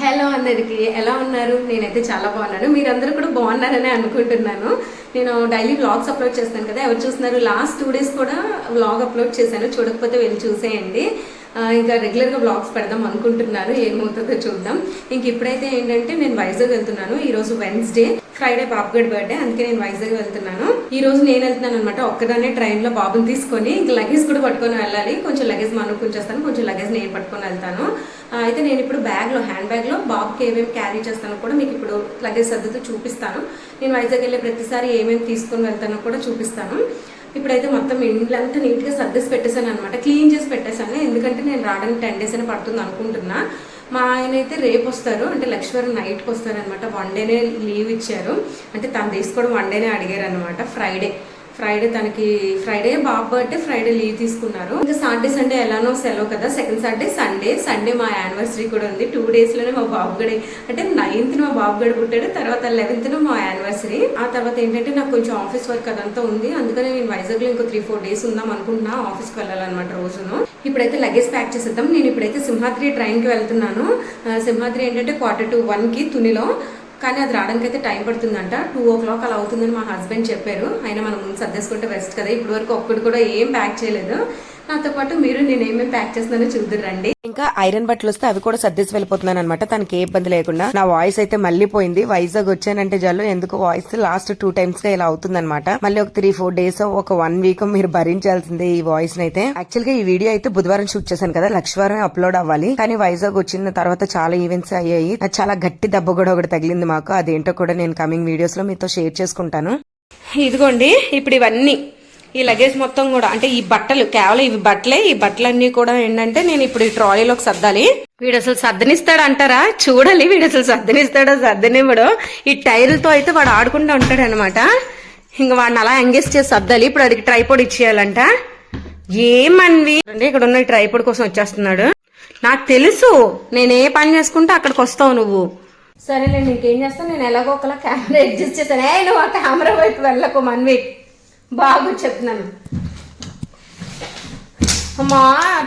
Hello అందరికీ ఎలా ఉన్నారు? నేనైతే చాలా బాగున్నాను. మీరందరూ కూడా బాగున్నారని అనుకుంటున్నాను. నేను డైలీ వ్లాగ్స్ అప్లోడ్ చేస్తాను కదా ఎవరు చూస్తున్నారు? లాస్ట్ టూ డేస్ కూడా వ్లాగ్ అప్లోడ్ చేశాను. చూడకపోతే వెళ్ళి చూసేయండి. ఇంకా రెగ్యులర్గా బ్లాగ్స్ పెడదాం అనుకుంటున్నాను ఏమవుతుందో చూద్దాం. ఇంక ఇప్పుడైతే ఏంటంటే నేను వైజాగ్ వెళ్తున్నాను. ఈరోజు వెన్స్డే ఫ్రైడే బాబుగడ్ బర్త్డే అందుకే నేను వైజాగ్ వెళ్తున్నాను. ఈ రోజు నేను వెళ్తున్నాను అనమాట ఒక్కదానే ట్రైన్లో బాబుని తీసుకొని ఇంక లగేజ్ కూడా పట్టుకొని వెళ్ళాలి. కొంచెం లగేజ్ మనం ఉంచేస్తాను. కొంచెం లగేజ్ నేను పట్టుకొని వెళ్తాను. అయితే నేను ఇప్పుడు బ్యాగ్లో హ్యాండ్ బ్యాగ్లో బాబుకి ఏమేమి క్యారీ చేస్తానో కూడా మీకు ఇప్పుడు లగేజ్ సర్దుతూ చూపిస్తాను. నేను వైజాగ్ వెళ్ళే ప్రతిసారి ఏమేమి తీసుకొని వెళ్తానో కూడా చూపిస్తాను. ఇప్పుడైతే మొత్తం ఇండ్లంతా నీట్గా సర్దేసి పెట్టేశాను అనమాట క్లీన్ చేసి పెట్టేశాను. ఎందుకంటే నేను రావడానికి టెన్ డేస్ అయినా పడుతుంది అనుకుంటున్నా. మా ఆయన అయితే రేపు వస్తారు. అంటే లక్ష్మీవారం నైట్కి వస్తారు అనమాట వన్ డేనే లీవ్ ఇచ్చారు. అంటే తను తీసుకోవడం వన్ డేనే అడిగారు అనమాట ఫ్రైడే ఫ్రైడే తనకి ఫ్రైడే బాబు బర్త్డే ఫ్రైడే లీవ్ తీసుకున్నారు. ఇంకా సాటర్డే సండే ఎలానో సెలవు కదా. Second Saturday Sunday. సండే మా యానివర్సరీ కూడా ఉంది. టూ డేస్లోనే మా బాబు గడి అంటే నైన్త్ మా బాబు గడి పుట్టాడు. తర్వాత లెవెన్త్ మా యానివర్సరీ. ఆ తర్వాత ఏంటంటే నాకు కొంచెం ఆఫీస్ వర్క్ అదంతా ఉంది. అందుకనే నేను వైజాగ్లో ఇంకో త్రీ ఫోర్ డేస్ ఉందాం అనుకుంటున్నా. ఆఫీస్కి వెళ్ళాలన్నమాట రోజును. ఇప్పుడైతే లగేజ్ ప్యాక్ చేసేద్దాం. నేను ఇప్పుడైతే సింహాద్రి ట్రైన్కి వెళ్తున్నాను. సింహాద్రి ఏంటంటే క్వార్టర్ టు వన్కి తునిలో. కానీ అది రావడానికి అయితే టైం పడుతుందంట. టూ ఓ క్లాక్ అలా అవుతుందని మా హస్బెండ్ చెప్పారు. అయినా మనం ముందు సర్దేసుకుంటే బెస్ట్ కదా. ఇప్పటి వరకు ఒక్కడు కూడా ఏం ప్యాక్ చేయలేదు. నాతో పాటు మీరు నేను ఏమేమి ప్యాక్ చేస్తున్నానో చూద్దరు రండి. ఇంకా ఐరన్ బట్టలు వస్తే అవి కూడా సర్దేసి వెళ్ళిపోతున్నాను అనమాట తనకి ఏ ఇబ్బంది లేకుండా. నా వాయిస్ అయితే మళ్ళీ పోయింది. వైజాగ్ వచ్చానంటే చాలు ఎందుకు వాయిస్ లాస్ట్ టూ టైమ్స్గా ఇలా అవుతుందన్నమాట. మళ్ళీ ఒక త్రీ ఫోర్ డేస్ ఒక వన్ వీక్ మీరు భరించాల్సిందే ఈ వాయిస్ అయితే. యాక్చువల్గా ఈ వీడియో అయితే బుధవారం షూట్ చేశాను కదా. లక్ష్మీవారం అప్లోడ్ అవ్వాలి. కానీ వైజాగ్ వచ్చిన తర్వాత చాలా ఈవెంట్స్ అయ్యాయి. చాలా గట్టి దెబ్బ కూడా ఒకటి తగిలింది మాకు. అదేంటో కూడా నేను కమింగ్ వీడియోస్లో మీతో షేర్ చేసుకుంటాను. ఇదిగోండి. ఇప్పుడు ఇవన్నీ. ఈ లగేజ్ మొత్తం కూడా అంటే ఈ బట్టలు కేవలం ఇవి బట్టలే ఈ బట్టలన్నీ కూడా ఏంటంటే నేను ఇప్పుడు ఈ ట్రాలీలోకి సర్దాలి. వీడు అసలు సర్దనిస్తాడు అంటారా? చూడాలి వీడు అసలు సర్దనిస్తాడో సర్దనివ్వడో. ఈ టైర్లతో అయితే వాడు ఆడుకుంటూ ఉంటాడు అనమాట ఇంకా వాడిని అలా ఎంగేజ్ చేసి సర్దాలి. ఇప్పుడు అడిగి ట్రైపోడ్ ఇచ్చేయాలంట. ఏమన్వి? అంటే ఇక్కడ ఉన్న ట్రైపోడ్ కోసం వచ్చేస్తున్నాడు. నాకు తెలుసు నేను ఏ పని చేసుకుంటే అక్కడికి వస్తావు నువ్వు. సరేలే నీకేం చేస్తాను? నేను ఎలాగో ఒకలా కెమెరా అడ్జస్ట్ చేశాను. ఏ నువ్వు ఆ కెమెరా వైపు వెళ్ళకు మన్వి. బాగా చెప్తున్నాను. అమ్మా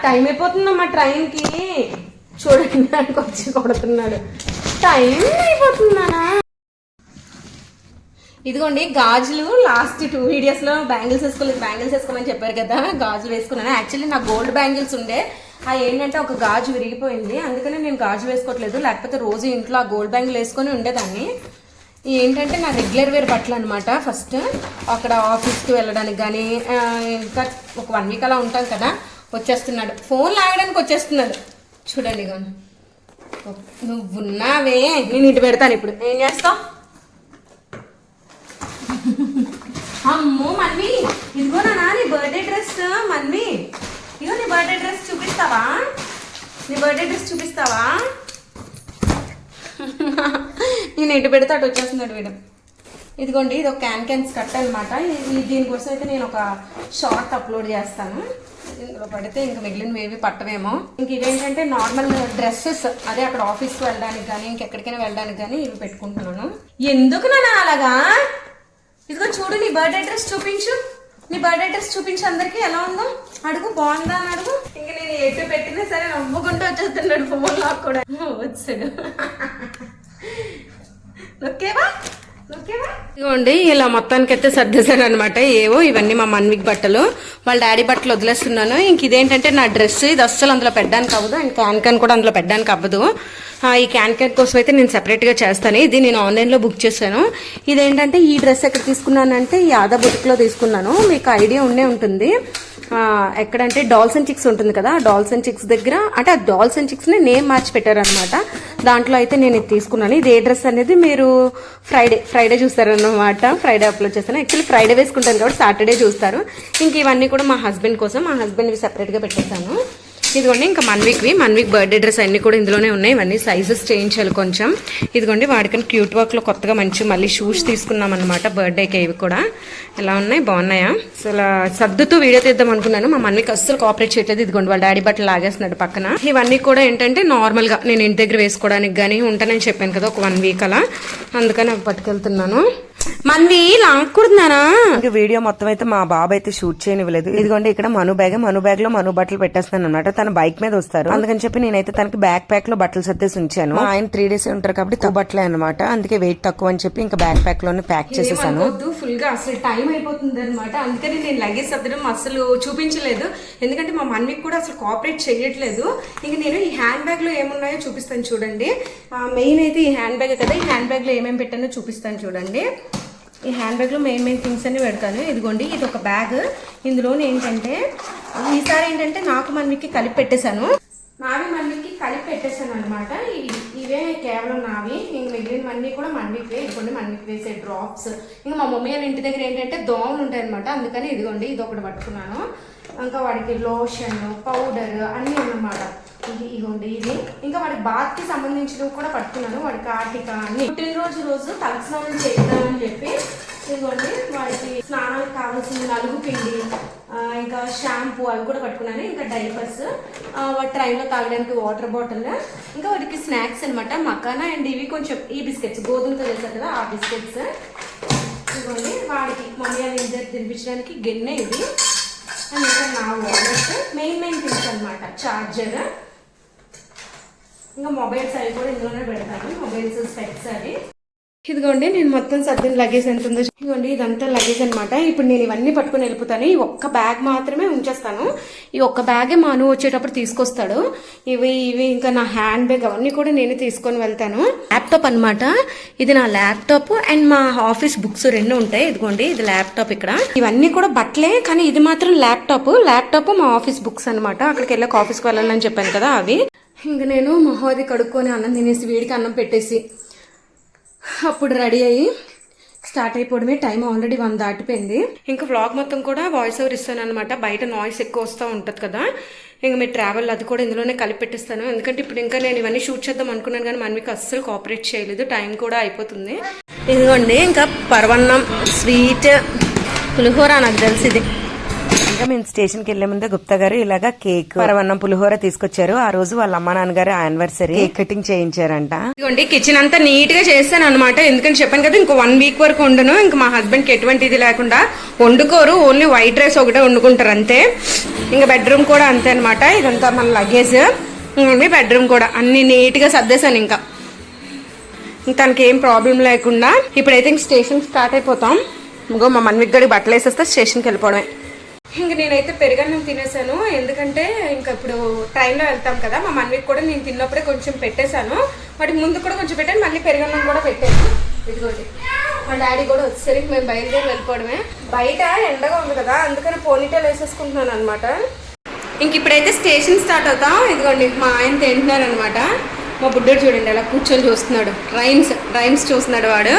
టైం అయిపోతుందమ్మా ట్రైన్కి. చూడండి నాకు వచ్చి కొడుతున్నాడు. టైం అయిపోతుందానా ఇదిగోండి గాజులు. లాస్ట్ టూ వీడియోస్లో బ్యాంగిల్స్ వేసుకోలేదు బ్యాంగిల్స్ వేసుకోమని చెప్పారు కదా గాజులు వేసుకున్నాను. యాక్చువల్లీ నా గోల్డ్ బ్యాంగిల్స్ ఉండే. ఆ ఏంటంటే ఒక గాజు విరిగిపోయింది. అందుకనే నేను గాజు వేసుకోవట్లేదు. లేకపోతే రోజు ఇంట్లో ఆ గోల్డ్ బ్యాంగిల్ వేసుకొని ఉండేదాన్ని. ఏంటంటే నా రెగ్యులర్ వేర్ బట్టలు అనమాట ఫస్ట్ అక్కడ ఆఫీస్కి వెళ్ళడానికి కానీ ఇంకా ఒక వన్ వీక్ అలా ఉంటాం కదా వచ్చేస్తున్నాడు. ఫోన్ లాగడానికి వచ్చేస్తున్నాడు. చూడండి ఇగో. నువ్వున్నావే? నేను ఇటు పెడతాను ఇప్పుడు. ఏం చేస్తావు? అమ్మో మన్వి. ఇదిగో నానా నీ బర్త్డే డ్రెస్ మన్వి. ఇదిగో నీ బర్త్డే డ్రెస్ చూపిస్తావా? నీ బర్త్డే డ్రెస్ చూపిస్తావా? నేను ఎటు పెడితే అటు వచ్చేస్తున్నాడు వీడు. ఇదిగోండి ఇది ఒక క్యాన్ క్యాన్స్ కట్ అనమాట దీనికోసం అయితే నేను ఒక షార్ట్ అప్లోడ్ చేస్తాను. ఇందులో పడితే ఇంక మిగిలినవి ఏవి పట్టవేమో. ఇంక ఇవేంటంటే నార్మల్ డ్రెస్సెస్ అదే అక్కడ ఆఫీస్కి వెళ్ళడానికి కానీ ఇంకెక్కడికైనా వెళ్ళడానికి కానీ ఇవి పెట్టుకుంటున్నాను. ఎందుకు నాన్న అలాగా? ఇదిగో చూడు నీ బర్త్డే డ్రెస్ చూపించు. నీ బర్త్డే డ్రెస్ చూపించు అందరికి ఎలా ఉందో. అడుగు బాగుందా అని అడుగు. ఇంక నేను ఎటు పెట్టినా సరే నవ్వుకుంటూ వచ్చేస్తున్నాడు ఫోన్ లాక్ కూడా. వచ్చాడు. ఓకేవా ఇదిగోండి ఇలా మొత్తానికి అయితే సర్దేశాను అనమాట ఏవో ఇవన్నీ మా మన్విక్ బట్టలు. వాళ్ళ డాడీ బట్టలు వదిలేస్తున్నాను. ఇంక ఇదేంటంటే నా డ్రెస్ ఇది అస్సలు అందులో పెట్టడానికి అవ్వదు. అండ్ క్యాన్ క్యాన్ కూడా అందులో పెట్టడానికి అవ్వదు. ఈ క్యాన్ క్యాన్ కోసం అయితే నేను సెపరేట్గా చేస్తాను. ఇది నేను ఆన్లైన్లో బుక్ చేశాను. ఇదేంటంటే ఈ డ్రెస్ ఎక్కడ తీసుకున్నానంటే ఈ ఆదా బుటిక్లో తీసుకున్నాను. మీకు ఐడియా ఉండే ఉంటుంది. ఎక్కడంటే డాల్స్ అండ్ చిక్స్ ఉంటుంది కదా డాల్స్ అండ్ చిక్స్ దగ్గర అంటే ఆ డాల్స్ అండ్ చిక్స్ నేమ్ మార్చి పెట్టారనమాట దాంట్లో అయితే నేను ఇది తీసుకున్నాను. ఇది ఏ డ్రెస్ అనేది మీరు ఫ్రైడే ఫ్రైడే చూస్తారన్నమాట. ఫ్రైడే అప్లోడ్ చేస్తాను. యాక్చువల్లీ ఫ్రైడే వేసుకుంటాను కాబట్టి సాటర్డే చూస్తారు. ఇంక ఇవన్నీ కూడా మా హస్బెండ్ కోసం మా హస్బెండ్ సపరేట్గా పెట్టేస్తాను పెట్టేశాను. ఇదిగోండి ఇంకా వన్ వీక్వి వన్ వీక్ బర్త్డే డ్రెస్ అన్ని కూడా ఇందులోనే ఉన్నాయి. ఇవన్నీ సైజెస్ చేయించాలి కొంచెం. ఇదిగోండి వాడికని క్యూట్ వర్క్లో కొత్తగా మంచి మళ్ళీ షూస్ తీసుకున్నాం అనమాట బర్త్డేకి ఇవి కూడా. ఎలా ఉన్నాయి? బాగున్నాయా? అసలు సర్దుతూ వీడియో తీద్దాం అనుకున్నాను. మా మమ్మీకి అస్సలు కోఆపరేట్ చేయట్లేదు. ఇదిగోండి వాళ్ళ డాడీ బట్టలు లాగేస్తున్నాడు పక్కన. ఇవన్నీ కూడా ఏంటంటే నార్మల్గా నేను ఇంటి దగ్గర వేసుకోవడానికి కానీ ఉంటానని చెప్పాను కదా ఒక వన్ వీక్ అలా. అందుకని అవి పట్టుకెళ్తున్నాను. మనవి లాక్కూడుతున్నానా ఇంక వీడియో మొత్తం అయితే మా బాబు అయితే షూట్ చేయనివ్వలేదు. ఇదిగోండి ఇక్కడ మను బ్యాగ్ మను బ్యాగ్లో మను బట్టలు పెట్టేస్తాను అనమాట తన బైక్ మీద వస్తారు. అందుకని చెప్పి నేనైతే తనకి బ్యాక్ ప్యాక్లో బట్టలు సర్దేసి ఉంచాను. ఆయన త్రీ డేస్ ఉంటారు కాబట్టి తక్కువ బట్టలే అనమాట అందుకే వెయిట్ తక్కువ అని చెప్పి ఇంకా బ్యాక్ ప్యాక్లోనే ప్యాక్ చేసేసాను. ఫుల్గా అసలు టైం అయిపోతుంది అనమాట అందుకని నేను లగేజ్ సర్దడం అసలు చూపించలేదు. ఎందుకంటే మా మమ్మీకి కూడా అసలు కోఆపరేట్ చేయట్లేదు. ఇంక నేను ఈ హ్యాండ్ బ్యాగ్లో ఏమున్నాయో చూపిస్తాను చూడండి. మెయిన్ అయితే ఈ హ్యాండ్ బ్యాగ్ కదా ఈ హ్యాండ్ బ్యాగ్లో ఏమేమి పెట్టానో చూపిస్తాను చూడండి. ఈ హ్యాండ్ బ్యాగ్లో మెయిన్ మెయిన్ థింగ్స్ అన్ని పెడతాను. ఇదిగోండి ఇది ఒక బ్యాగ్ ఇందులో ఏంటంటే ఈసారి ఏంటంటే నాకు మనకి కలిపి పెట్టేశాను. నావి మమ్మీకి కలిపి పెట్టేశాను అనమాట ఇవే కేవలం నావి. ఇంక మిగిలినవన్నీ కూడా మమ్మీకి ఇదిగోండి మమ్మీకి వేసే డ్రాప్స్ ఇంకా మా మమ్మీ వాళ్ళ ఇంటి దగ్గర ఏంటంటే దోమలు ఉంటాయి అనమాట అందుకని ఇదిగోండి ఇది ఒకటి పట్టుకున్నాను. ఇంకా వాడికి లోషన్ పౌడర్ అన్నీ అన్నమాట ఇది ఇగోండి ఇది. ఇంకా వాడి బాత్కి సంబంధించినవి కూడా పట్టుకున్నాను వాడి కాటిక అన్ని పుట్టినరోజు రోజు తలస్నానం చేద్దామని చెప్పి ఇదిగోండి వాడికి స్నానానికి కావాల్సిన నలుగు పిండి ఇంకా షాంపూ అవి కూడా పట్టుకున్నాను. ఇంకా డైపర్స్ వాడి ట్రైన్లో తాగడానికి వాటర్ బాటిల్ ఇంకా వాడికి స్నాక్స్ అనమాట మకానా అండ్ ఇవి కొంచెం ఈ బిస్కెట్స్ గోధుమతో చేస్తారు కదా ఆ బిస్కెట్స్. ఇదిగోండి వాడికి మమ్మీ అని ఇద్దరు తినిపించడానికి గిన్నె ఇది. అండ్ ఇంకా నా వాలెట్ మెయిన్ మెయిన్ థింగ్స్ అనమాట చార్జర్. ఇంకా మొబైల్స్ అవి కూడా ఇందులోనే పెడతాను. మొబైల్స్ స్పెక్స్ అవి. ఇదిగోండి నేను మొత్తం సర్దిన లగేజ్ ఎంత ఉందో ఇదిగోండి ఇదంతా లగేజ్ అనమాట ఇప్పుడు నేను ఇవన్నీ పట్టుకొని వెళ్ళిపోతాను. ఈ ఒక్క బ్యాగ్ మాత్రమే ఉంచేస్తాను. ఈ ఒక్క బ్యాగే మా అను వచ్చేటప్పుడు తీసుకొస్తాడు. ఇవి ఇవి ఇంకా నా హ్యాండ్ బ్యాగ్ అవన్నీ కూడా నేను తీసుకొని వెళ్తాను. ల్యాప్టాప్ అనమాట ఇది నా ల్యాప్టాప్ అండ్ మా ఆఫీస్ బుక్స్ రెండు ఉంటాయి. ఇదిగోండి ఇది ల్యాప్టాప్ ఇక్కడ. ఇవన్నీ కూడా బట్టలే కానీ ఇది మాత్రం ల్యాప్టాప్ ల్యాప్టాప్ మా ఆఫీస్ బుక్స్ అనమాట అక్కడికి వెళ్ళాక ఆఫీస్కి వెళ్ళాలని చెప్పాను కదా అవి. ఇంక నేను మహోది కడుక్కొని అన్నం తినేసి వేడికి అన్నం పెట్టేసి అప్పుడు రెడీ అయ్యి స్టార్ట్ అయిపోవడమే టైం. ఆల్రెడీ వన్ దాటిపోయింది. ఇంకా వ్లాగ్ మొత్తం కూడా వాయిస్ ఓవర్ ఇస్తాను అనమాట బయట నాయిస్ ఎక్కువ వస్తూ ఉంటుంది కదా. ఇంకా మీ ట్రావెల్ అది కూడా ఇందులోనే కలిపి పెట్టిస్తాను. ఎందుకంటే ఇప్పుడు ఇంకా నేను ఇవన్నీ షూట్ చేద్దాం అనుకున్నాను కానీ మనకి అస్సలు కోఆపరేట్ చేయలేదు. టైం కూడా అయిపోతుంది. ఇదిగోండి ఇంకా పర్వన్నం స్వీట్ పులిహోర నాకు తెలిసి ఇది. ఇంకా మేము స్టేషన్కి వెళ్ళే ముందే గుప్తా గారు ఇలాగా కేక్ పరవన్నం పులిహోర తీసుకొచ్చారు. ఆ రోజు వాళ్ళ అమ్మ నాన్నగారు యానివర్సరీ కేక్ కటింగ్ చేయించారంట. ఇదిగోండి కిచెన్ అంతా నీట్గా చేస్తాను అనమాట ఎందుకంటే చెప్పాను కదా ఇంకో వన్ వీక్ వరకు ఉండను. ఇంకా మా హస్బెండ్కి ఎటువంటి ఇది లేకుండా వండుకోరు. ఓన్లీ వైట్ రైస్ ఒకటే వండుకుంటారు అంతే. ఇంకా బెడ్రూమ్ కూడా అంతే అనమాట ఇదంతా మన లగేజ్ ఇంకోండి బెడ్రూమ్ కూడా. అన్ని నీట్గా సర్దేశాను ఇంకా. ఇంక తనకి ఏం ప్రాబ్లం లేకుండా ఇప్పుడైతే ఇంక స్టేషన్ స్టార్ట్ అయిపోతాం. ఇంకో మా మన్విక్ గడి బట్టలు వేసేస్తే స్టేషన్కి వెళ్ళిపోవడమే. ఇంక నేనైతే పెరుగన్నం తినేసాను. ఎందుకంటే ఇంకా ఇప్పుడు ట్రైన్లో వెళ్తాం కదా మా మన్విక్ కూడా నేను తిన్నప్పుడే కొంచెం పెట్టేశాను. వాటికి ముందు కూడా కొంచెం పెట్టాను మళ్ళీ పెరుగన్నం కూడా పెట్టాను. ఇదిగోండి. మా డాడీ కూడా వచ్చేసరికి మేము బయలుదేరి వెళ్ళిపోవడమే. బయట ఎండగా ఉంది కదా అందుకని పోనీటలు వేసేసుకుంటున్నాను అనమాట ఇంక ఇప్పుడైతే స్టేషన్ స్టార్ట్ అవుతాం. ఇదిగోండి మా ఆయన తింటున్నారు అనమాట మా బుడ్డోడు చూడండి అలా కూర్చొని చూస్తున్నాడు. రైమ్స్ రైమ్స్ చూస్తున్నాడు వాడు.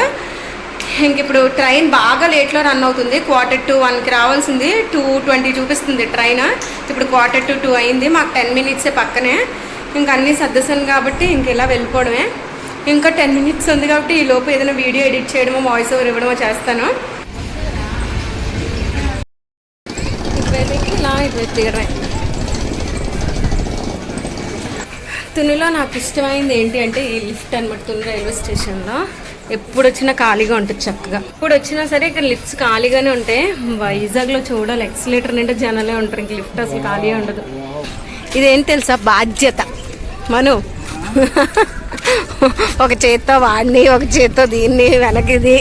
ఇంక ఇప్పుడు ట్రైన్ బాగా లేట్లో రన్ అవుతుంది. క్వార్టర్ టు వన్కి రావాల్సింది. టూ ట్వంటీ చూపిస్తుంది ట్రైన్. ఇప్పుడు క్వార్టర్ టు టూ అయింది. మాకు టెన్ మినిట్సే పక్కనే. ఇంక అన్నీ సర్దేశాను కాబట్టి ఇంక ఇలా వెళ్ళిపోవడమే. ఇంకా టెన్ మినిట్స్ ఉంది కాబట్టి ఈ లోపు ఏదైనా వీడియో ఎడిట్ చేయడమో వాయిస్ ఓవర్ ఇవ్వడమో చేస్తాను. ఇటువైపు ఇలా ఇటువైపు దిగడమే తునిలో నాకు ఇష్టమైంది ఏంటి అంటే ఈ లిఫ్ట్ అనమాట తుని రైల్వే స్టేషన్లో. ఎప్పుడు వచ్చినా ఖాళీగా ఉంటుంది చక్కగా. ఇప్పుడు వచ్చినా సరే ఇక్కడ లిఫ్ట్స్ ఖాళీగానే ఉంటాయి వైజాగ్లో చూడాలి. ఎక్సలేటర్ నిండా జనాలే ఉంటారు. ఇంక లిఫ్ట్ అసలు ఖాళీగా ఉండదు. ఇదేం తెలుసా బాధ్యత? మను. ఒక చేత్తో వాడిని ఒక చేత్తో దీన్ని వెనకిది.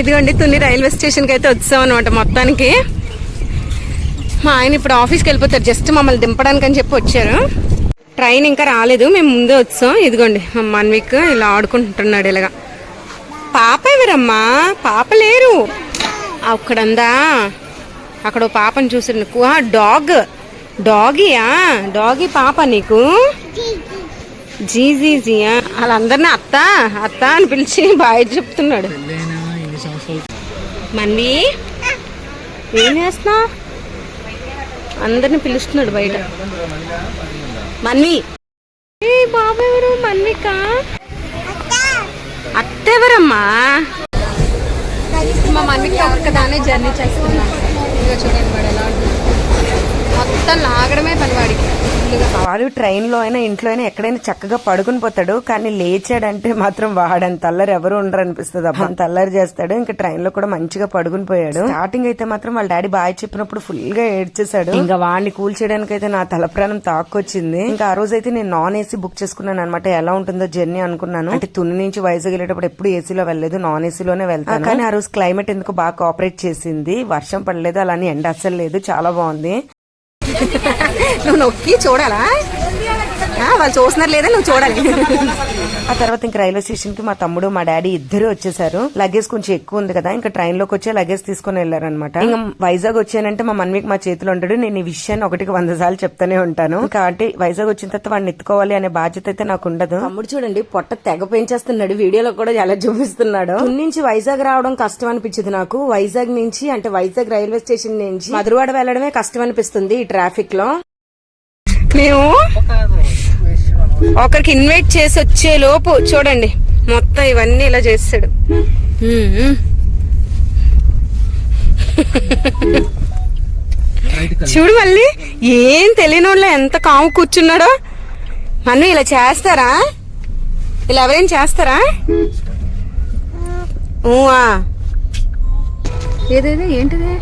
ఇదిగోండి తుని రైల్వే స్టేషన్కి అయితే వచ్చాం అనమాట మొత్తానికి. మా ఆయన ఇప్పుడు ఆఫీస్కి వెళ్ళిపోతారు. జస్ట్ మమ్మల్ని దింపడానికి అని చెప్పి వచ్చారు. ట్రైన్ ఇంకా రాలేదు మేము ముందే వచ్చాం. ఇదిగోండి వన్ వీక్ ఇలా ఆడుకుంటున్నాడు ఇలాగా. పాప ఎవరమ్మా? పాప లేరు. అక్కడందా? అక్కడ పాపను పాపని నీకు ఆ, డాగ్. డాగీయా డాగీ పాప నీకు? జీ జీ జీయా వాళ్ళందరినీ అత్త అత్త అని పిలిచి బాయ్ చెప్తున్నాడు. మన్వి ఏం చేస్తున్నావు? అందరిని పిలుస్తున్నాడు బయట. మన్వి. బాబు ఎవరు మన్విక? అత్త. ఎవరమ్మా మా మన్విక ఒక్కదానే జర్నీ చేస్తున్నాం. ఇంకా చూడండి వాడు ఎలా. మొత్తం లాగడమే వాడికి. వాడు ట్రైన్లో అయినా ఇంట్లో అయినా ఎక్కడైనా చక్కగా పడుకుని పోతాడు. కానీ లేచాడంటే మాత్రం వాడంత అల్లరి ఎవరు ఉండరు అనిపిస్తుంది. అబ్బా అంత అల్లరి చేస్తాడు. ఇంకా ట్రైన్లో కూడా మంచిగా పడుకుని పోయాడు. స్టార్టింగ్ అయితే మాత్రం వాళ్ళ డాడీ బాయ్ చెప్పినప్పుడు ఫుల్గా ఏడ్చేశాడు. ఇంకా వాడిని కూల్ చేయడానికి అయితే నా తల ప్రాణం తాక్కొచ్చింది ఇంకా ఆ రోజు అయితే నేను నాన్ ఏసీ బుక్ చేసుకున్నాను అనమాట ఎలా ఉంటుందో జర్నీ అనుకున్నాను. అంటే తుని నుంచి వైజాగ్ వెళ్ళేటప్పుడు ఎప్పుడు ఏసీలో వెళ్ళలేదు. నాన్ ఏసీలోనే వెళ్తాను. కానీ ఆ రోజు క్లైమేట్ ఎందుకు బాగా కోఆపరేట్ చేసింది. వర్షం పడలేదు. అలానే ఎండ అస్సలు లేదు. చాలా బాగుంది. నువ్వు నొక్కి చూడాలా? వాళ్ళు చూస్తున్నారు లేదా నువ్వు చూడాలి. ఆ తర్వాత ఇంకా రైల్వే స్టేషన్కి మా తమ్ముడు మా డాడీ ఇద్దరు వచ్చేసారు. లగేజ్ కొంచెం ఎక్కువ ఉంది కదా ఇంకా ట్రైన్లోకి వచ్చే లగేజ్ తీసుకుని వెళ్ళారనమాట ఇంకా వైజాగ్ వచ్చానంటే మా మన్విక్ మా చేతిలో ఉంటాడు. నేను ఈ విషయాన్ని ఒకటికి వంద సార్లు చెప్తానే ఉంటాను. కాబట్టి వైజాగ్ వచ్చిన తర్వాత వాడిని ఎత్తుకోవాలి అనే బాధ్యత అయితే నాకు ఉండదు. తమ్ముడు చూడండి పొట్ట తెగ పెంచేస్తున్నాడు. వీడియోలో కూడా ఎలా చూపిస్తున్నాడు. తుని నుంచి వైజాగ్ రావడం కష్టం అనిపించింది నాకు. వైజాగ్ నుంచి అంటే వైజాగ్ రైల్వే స్టేషన్ నుంచి మధురవాడ వెళ్ళడమే కష్టం అనిపిస్తుంది ఈ ట్రాఫిక్లో. మేము? ఒకరికి ఇన్వైట్ చేసి వచ్చే లోపు చూడండి మొత్తం ఇవన్నీ ఇలా చేస్తాడు. చూడు మళ్ళీ ఏం తెలియని వాళ్ళ ఎంత కాము కూర్చున్నాడో. మన్ను ఇలా చేస్తారా? ఇలా ఎవరైనా చేస్తారా? ఊవా. ఏదేదే ఏంటిది?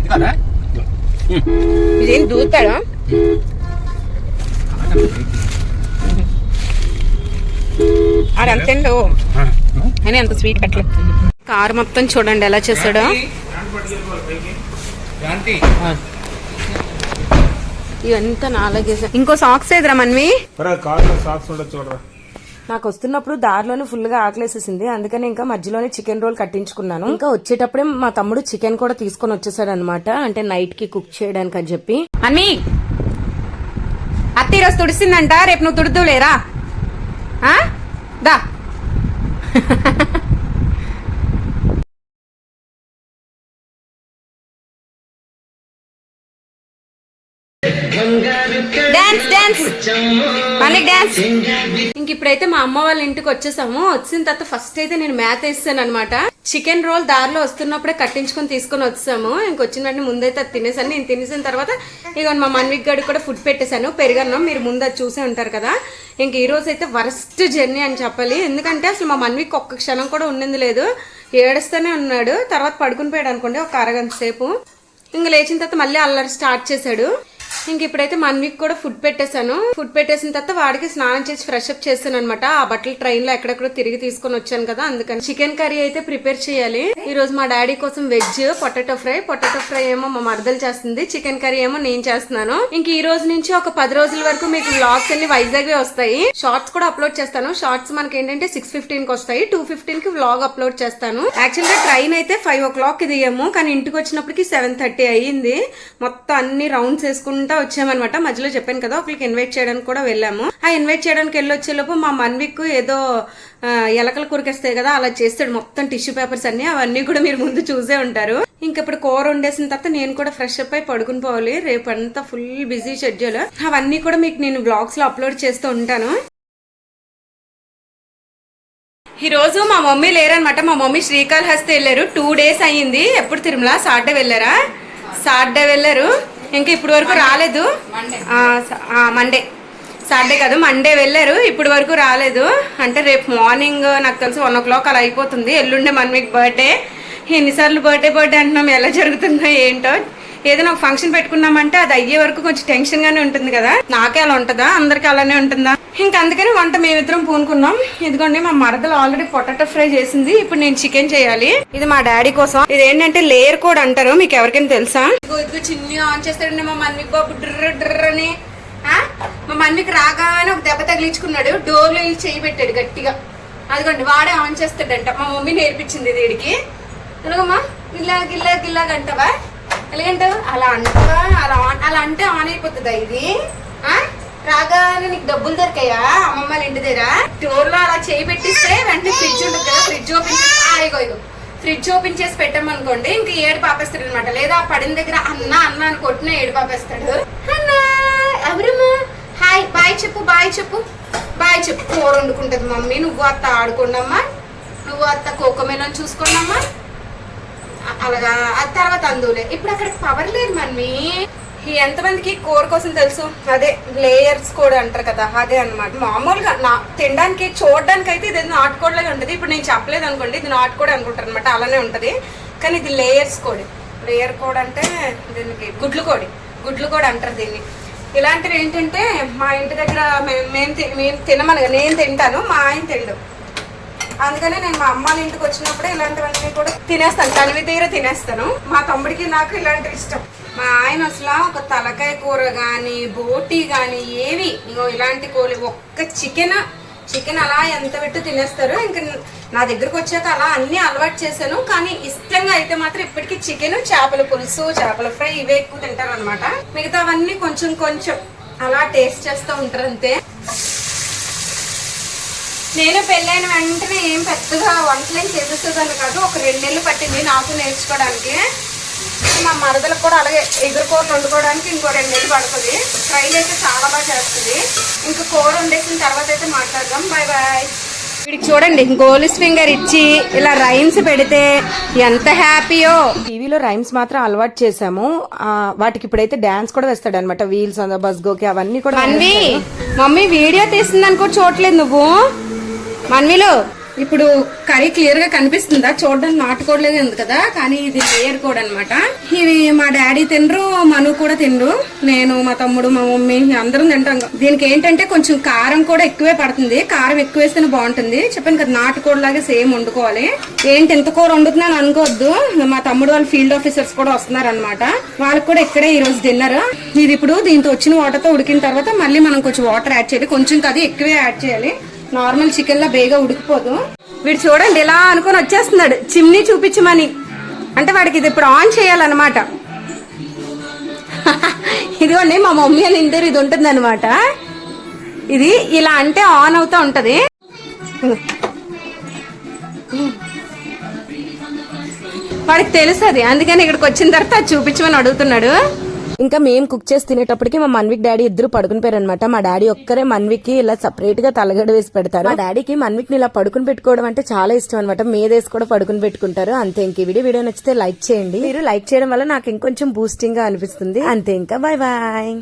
ఇది కదా? దూతాడా ఆడంతేండు అని అంత స్వీట్ పెట్టలేదు కారు మొత్తం చూడండి ఎలా చేస్తాడో శాంతి ఇవంతా నాలుగేసా. ఇంకో సాక్స్ ఎదురా మన్వి? నాకు వస్తున్నప్పుడు దారిలోనే ఫుల్గా ఆకలేసేసింది. అందుకని ఇంకా మధ్యలోనే చికెన్ రోల్ కట్టించుకున్నాను. ఇంకా వచ్చేటప్పుడే మా తమ్ముడు చికెన్ కూడా తీసుకొని వచ్చేసాడు అనమాట అంటే నైట్కి కుక్ చేయడానికి అని చెప్పి. మన్వి అత్త ఈరోజు తుడిసిందంట రేపు నువ్వు తుడుతులేరా? దా. డాన్స్ డాన్స్ మళ్ళీ డాన్స్ ఇంక ఇప్పుడైతే మా అమ్మ వాళ్ళ ఇంటికి వచ్చేసాము. వచ్చిన తర్వాత ఫస్ట్ అయితే నేను మ్యాథ్ వేస్తాను అనమాట చికెన్ రోల్ దారిలో వస్తున్నప్పుడే కట్టించుకొని తీసుకొని వచ్చాము ఇంక వచ్చిన వెంటనే ముందైతే అది తినేసాను. నేను తినేసిన తర్వాత ఇక మా మన్విక్ గడికి కూడా ఫుడ్ పెట్టేశాను. పెరుగన్నం మీరు ముందు అది చూసే ఉంటారు కదా. ఇంక ఈ రోజు అయితే వరస్ట్ జర్నీ అని చెప్పాలి. ఎందుకంటే అసలు మా మన్విక్ ఒక్క క్షణం కూడా ఉండింది లేదు. ఏడుస్తూనే ఉన్నాడు. తర్వాత పడుకుని పోయాడు అనుకోండి ఒక అరగంట సేపు. ఇంక లేచిన తర్వాత మళ్ళీ అల్లరి స్టార్ట్ చేశాడు. ఇంక ఇప్పుడైతే మన్విక్ కూడా ఫుడ్ పెట్టేశాను. ఫుడ్ పెట్టేసిన తర్వాత వాడికి స్నానం చేసి ఫ్రెష్ అప్ చేస్తాను అనమాట ఆ బట్టలు ట్రైన్లో ఎక్కడెక్కడో తిరిగి తీసుకొని వచ్చాను కదా అందుకని చికెన్ కర్రీ అయితే ప్రిపేర్ చేయాలి. ఈ రోజు మా డాడీ కోసం veg potato fry potato fry ఏమో మా మరదలు చేస్తుంది. చికెన్ కర్రీ ఏమో నేను చేస్తున్నాను. ఇంక ఈ రోజు నుంచి ఒక పది రోజుల వరకు మీకు వ్లాగ్స్ అన్ని వైజాగ్ వస్తాయి. షార్ట్స్ కూడా అప్లోడ్ చేస్తాను. షార్ట్స్ మనకి ఏంటంటే సిక్స్ ఫిఫ్టీన్కి వస్తాయి. టూ ఫిఫ్టీన్కి వ్లాగ్ అప్లోడ్ చేస్తాను. యాక్చువల్గా ట్రైన్ అయితే ఫైవ్ ఓ క్లాక్ దిగాము కానీ ఇంటికి వచ్చినప్పటికి సెవెన్ థర్టీ అయ్యింది. మొత్తం అన్ని రౌండ్స్ వేసుకుంటా వచ్చామన్నమాట. మధ్యలో చెప్పాను కదా ఒకరికి ఇన్వైట్ చేయడానికి కూడా వెళ్ళాము. ఆ ఇన్వైట్ చేయడానికి వెళ్ళి వచ్చేలోపు మా మన్విక్ ఏదో ఎలకలు కురికేస్తాయి కదా అలా చేస్తాడు. మొత్తం టిష్యూ పేపర్స్ అన్ని అవన్నీ కూడా మీరు ముందు చూసే ఉంటారు. ఇంక ఇప్పుడు కూర వండేసిన తర్వాత నేను కూడా ఫ్రెష్ అప్ అయి పడుకుని పోవాలి. రేపు అంతా ఫుల్ బిజీ షెడ్యూల్ అవన్నీ కూడా మీకు నేను బ్లాగ్స్లో అప్లోడ్ చేస్తూ ఉంటాను. ఈ రోజు మా మమ్మీ లేరనమాట మా మమ్మీ శ్రీకాళహస్తి వెళ్ళారు. టూ డేస్ అయ్యింది. ఎప్పుడు తిరుమల? సాటర్డే వెళ్ళారా? సాటర్డే వెళ్ళారు. ఇంకా ఇప్పటి వరకు రాలేదు. మండే సాటర్డే కాదు మండే వెళ్ళారు. ఇప్పటి వరకు రాలేదు. అంటే రేపు మార్నింగ్ నాకు తెలిసి వన్ ఓ క్లాక్ అలా అయిపోతుంది. ఎల్లుండే మన్విక్ బర్త్డే ఎన్నిసార్లు బర్త్డే బర్త్డే అంటున్నాం. ఎలా జరుగుతుందో ఏంటో ఏదైనా ఒక ఫంక్షన్ పెట్టుకున్నామంటే అది అయ్యే వరకు కొంచెం టెన్షన్ గానే ఉంటుంది కదా. నాకే అలా ఉంటుందా? అందరికి అలానే ఉంటుందా? ఇంకా అందుకని వంట మేమిద్దరం పూనుకున్నాం. ఇదిగోండి మా మరదలు ఆల్రెడీ పొటాటో ఫ్రై చేసింది. ఇప్పుడు నేను చికెన్ చేయాలి. ఇది మా డాడీ కోసం. ఇది ఏంటంటే లేయర్ కోడ్ అంటారు. మీకు ఎవరికైనా తెలుసా? ఇదిగో చిన్ని ఆన్ చేస్తాడండి మా మన్విక్ బాబు. డ్ర డ్ర అని. మా మన్విక్ రాగానే ఒక దెబ్బ తగిలించుకున్నాడు. డోర్లో వెళ్ళి చేయి పెట్టాడు గట్టిగా. అదిగోండి వాడే ఆన్ చేస్తాడంట. మా మమ్మీ నేర్పించింది దీడికి ఎలాగమ్మా గిల్లా గిల్లా గిల్లా గంటవా ఎలాగంటావు అలా అంటవా అలా ఆన్ అలా అంటే ఆన్ అయిపోతుందా ఇది? రాగానే నీకు డబ్బులు దొరికాయా? అమ్మమ్మ వాళ్ళ ఇంటి దగ్గర? డోర్లో అలా చేయి పెట్టిస్తే వెంటనే ఫ్రిడ్జ్ ఉంటుంది కదా ఫ్రిడ్జ్ ఓపెన్ చేసి ఇగో ఇగో. ఫ్రిడ్జ్ ఓపెన్ చేసి పెట్టామనుకోండి ఇంక ఏడు పాపేస్తాడు అనమాట లేదా ఆ పడిన దగ్గర అన్న అన్న అని కొట్టిన ఏడు పాపేస్తాడు. అన్నా ఎవరమ్మా? హాయ్ బాయ్ చెప్పు బాయ్ చెప్పు. బాయ్ చెప్పు. కూర వండుకుంటుంది మమ్మీ నువ్వు అత్త ఆడుకోండమ్మా. నువ్వు అత్త కోకమేలని చూసుకోండమ్మా. అలాగా ఆ తర్వాత అందులే. ఇప్పుడు అక్కడ పవర్ లేదు మమ్మీ. ఎంతమందికి కోర్ కోసం తెలుసు? అదే లేయర్స్ కూడా అంటారు కదా అదే అన్నమాట. మామూలుగా నా తినడానికి చూడడానికి అయితే ఇది నాటుకోడలాగా ఉంటుంది. ఇప్పుడు నేను చెప్పలేదు అనుకోండి ఇది నాటుకోడి అనుకుంటారు అనమాట అలానే ఉంటుంది. కానీ ఇది లేయర్స్ కోడి. లేయర్ కోడి అంటే దీనికి గుడ్లు కోడి. గుడ్లు కోడి అంటారు దీన్ని. ఇలాంటివి ఏంటంటే మా ఇంటి దగ్గర మేము మేము తి- మేము తినమనగా నేను తింటాను మా ఆయన తిండు. అందుకనే నేను మా అమ్మాళ్ళ ఇంటికి వచ్చినప్పుడు ఇలాంటివన్నీ కూడా తినేస్తాను. తనివి తీర తినేస్తాను. మా తమ్ముడికి నాకు ఇలాంటివి ఇష్టం. మా ఆయన అసలు ఒక తలకాయ కూర కానీ బోటీ కానీ ఏవి ఇంకో ఇలాంటి కోడి ఒక్క చికెన్ చికెన్ అలా ఎంత పెట్టి తినేస్తారు ఇంకా నా దగ్గరకు వచ్చాక అలా అన్ని అలవాటు చేశాను. కానీ ఇష్టంగా అయితే మాత్రం ఇప్పటికీ చికెన్ చేపల పులుసు చేపల ఫ్రై ఇవే ఎక్కువ తింటారు అనమాట మిగతావన్నీ కొంచెం కొంచెం అలా టేస్ట్ చేస్తూ ఉంటారు అంతే. నేను పెళ్ళైన వెంటనే ఏం పెద్దగా వంటలేం చేసేసేదాన్ని కాదు. ఒక రెండు నెలలు పట్టింది నాకు నేర్చుకోవడానికి. మా మరదలకు కూడా అలాగే ఎగురు కూర వండుకోవడానికి ఇంకో రెండు నెలలు పడుతుంది. ఫ్రై అయితే చాలా బాగా చేస్తుంది. ఇంకా కూర వండేసిన తర్వాత అయితే మాట్లాడదాం. బాయ్ బాయ్ వీడికి చూడండి గోలిస్ ఫింగర్ ఇచ్చి ఇలా రైమ్స్ పెడితే ఎంత హ్యాపీయో. టీవీలో రైమ్స్ మాత్రం అలవాటు చేసాము ఆ, వాటికి ఇప్పుడైతే డాన్స్ కూడా వేస్తాడు అనమాట వీల్స్ బస్ గోకి అవన్నీ కూడా మమ్మీ వీడియో తీస్తుంది కూడా చూడలేదు నువ్వు. మన్విలో ఇప్పుడు కర్రీ క్లియర్గా కనిపిస్తుందా చూడడానికి నాటుకోడలేదు ఉంది కదా కానీ ఇది లేయర్ కోడ్ అనమాట ఇది మా డాడీ తినరు మను కూడా తినరు. నేను మా తమ్ముడు మా మమ్మీ అందరం తింటాం. దీనికి ఏంటంటే కొంచెం కారం కూడా ఎక్కువే పడుతుంది. కారం ఎక్కువ వేస్తేనే బాగుంటుంది. చెప్పాను కదా నాటుకోడి లాగా సేమ్ వండుకోవాలి. ఏంటి ఇంత కూర వండుతున్నాను అనుకోవద్దు. మా తమ్ముడు వాళ్ళ ఫీల్డ్ ఆఫీసర్స్ కూడా వస్తున్నారు అనమాట వాళ్ళకి కూడా ఇక్కడే ఈ రోజు డిన్నర్ ఇది ఇప్పుడు దీంతో వచ్చిన వాటర్తో ఉడికిన తర్వాత మళ్ళీ మనం కొంచెం వాటర్ యాడ్ చేయాలి. కొంచెం కదా ఎక్కువే యాడ్ చేయాలి. నార్మల్ చికెన్ లా బేగా ఉడికిపోదు. వీడు చూడండి ఇలా అనుకొని వచ్చేస్తున్నాడు. చిమ్నీ చూపించమని. అంటే వాడికి ఇది ఇప్పుడు ఆన్ చేయాలన్నమాట. ఇదిగోండి మా మమ్మీ అని ఇందరు ఇది ఉంటుంది ఇది ఇలా అంటే ఆన్ అవుతా ఉంటది. వాడికి తెలుసు అది. అందుకని ఇక్కడికి వచ్చిన తర్వాత అది చూపించమని అడుగుతున్నాడు. ఇంకా మేము కుక్ చేసి తినేటప్పటికి మా మన్విక్ డాడీ ఇద్దరు పడుకుని అనమాట మా డాడీ ఒక్కరే మన్విక్కి ఇలా సపరేట్గా తలగడ వేసి పెడతారు. మా డాడీకి మన్విక్ని ఇలా పడుకుని పెట్టుకోవడం అంటే చాలా ఇష్టం అనమాట మీదేసి కూడా పడుకుని పెట్టుకుంటారు. అంతే ఇంక వీడియో వీడియో నచ్చితే లైక్ చేయండి. మీరు లైక్ చేయడం వల్ల నాకు ఇంకొంచెం బూస్టింగ్గా అనిపిస్తుంది. అంతే ఇంకా. Bye bye.